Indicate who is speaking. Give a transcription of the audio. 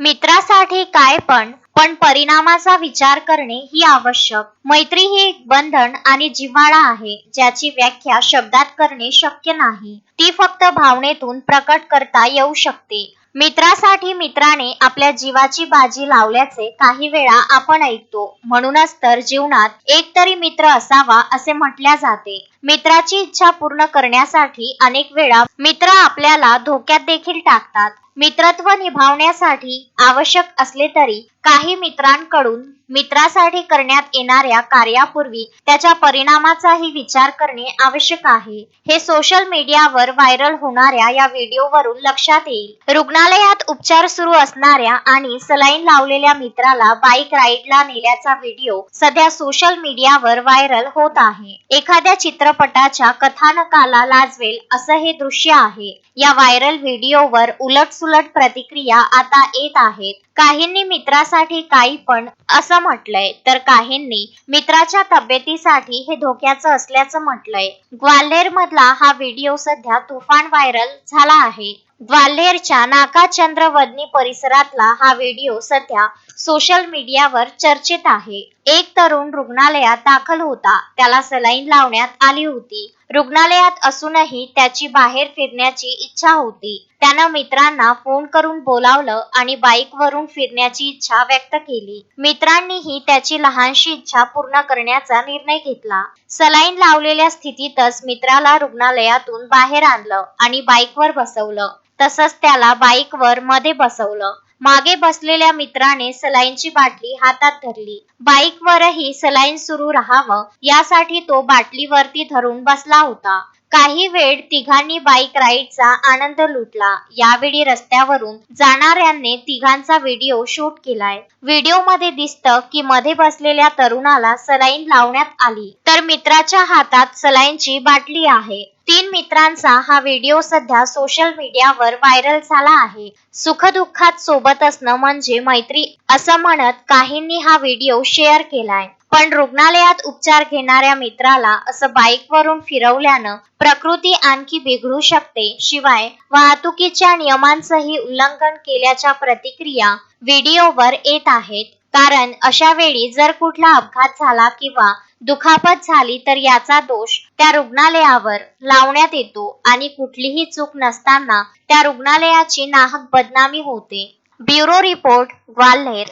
Speaker 1: मित्रासाठी काय पण पण परिणामाचा विचार करणे ही आवश्यक. मैत्री ही एक बंधन आणि जिव्हाळा आहे ज्याची व्याख्या शब्दात करणे शक्य नाही. ती फक्त भावनेतून प्रकट करता येऊ शकते. मित्रासाठी मित्राने आपल्या जीवाची बाजी लावल्याचे काही वेळा आपण ऐकतो. म्हणूनच तर जीवनात एक तरी मित्र असावा असे म्हटल्या जाते. मित्राची इच्छा पूर्ण करण्यासाठी अनेक वेळा मित्र आपल्याला धोक्यात देखील टाकतात. मित्रत्व निभावण्यासाठी आवश्यक असले तरी काही मित्रांकडून मित्रासाठी करण्यात येणाऱ्या कार्यापूर्वी त्याच्या परिणामाचाही विचार करणे आवश्यक आहे. हे सोशल मीडियावर व्हायरल होणाऱ्या या व्हिडिओवरून लक्षात येईल. रुग्णालयात उपचार सुरू असणाऱ्या आणि सलाईन लावलेल्या मित्राला बाईक राईडला नेल्याचा व्हिडिओ सध्या सोशल मीडियावर व्हायरल होत आहे. एखाद्या चित्र चित्रपटाच्या कथानकाला लाजवेल असं हे दृश्य आहे. या व्हायरल व्हिडिओवर उलट सुलट प्रतिक्रिया आता येत आहेत. काहींनी मित्रासाठी काही पण असं म्हटलंय तर काहींनी मित्राच्या तब्येतीसाठी हे धोक्याचं असल्याचं म्हटलंय. ग्वाल्हेर मधला हा व्हिडिओ सध्या तुफान व्हायरल झाला आहे. ग्वाल्हेरच्या नाकाचंद्रवदनी परिसरातला हा व्हिडिओ सध्या सोशल मीडियावर चर्चेत आहे. एक तरुण रुग्णालयात दाखल होता. त्याला सलाईन लावण्यात आली होती. रुग्णालयात असूनही त्याची बाहेर फिरण्याची इच्छा होती. त्यानं मित्रांना फोन करून बोलावलं आणि बाईकवरून फिरण्याची इच्छा व्यक्त केली. मित्रांनीही त्याची लहानशी इच्छा पूर्ण करण्याचा निर्णय घेतला. सलाईन लावलेल्या स्थितीतच मित्राला रुग्णालयातून बाहेर आणलं आणि बाईकवर बसवलं. तसंच त्याला बाईकवर मध्ये बसवलं. मागे बसलेल्या मित्राने सलाईनची बाटली हातात धरली. बाईकवरही सलाईन सुरू राहावं यासाठी तो बाटलीवरती धरून बसला होता. काही वेळ तिघांनी बाईक राईडचा आनंद लुटला. यावेळी रस्त्यावरून जाणाऱ्यांनी तिघांचा व्हिडिओ शूट केलाय. व्हिडिओमध्ये दिसतं की मध्ये बसलेल्या तरुणाला सलाईन लावण्यात आली. तर मित्राच्या हातात सलाईनची बाटली आहे. तीन मित्रांचा हा व्हिडिओ सध्या सोशल मीडियावर व्हायरल झाला आहे. सुखदुःखात सोबत असणं म्हणजे मैत्री असं म्हणत काहींनी हा व्हिडिओ शेअर केलाय. पण रुग्णालयात उपचार घेणाऱ्या मित्राला असं बाईकवरून फिरवल्यानं प्रकृती आणखी बिघडू शकते. शिवाय वाहतुकीच्या नियमांचंही उल्लंघन केल्याच्या प्रतिक्रिया व्हिडिओवर येत आहेत. कारण अशा वेळी जर कुठला अपघात झाला किंवा दुखापत झाली तर याचा दोष त्या रुग्णालयावर लावण्यात येतो आणि कुठलीही चूक नसताना त्या रुग्णालयाची नाहक बदनामी होते. Bureau report Gwalior.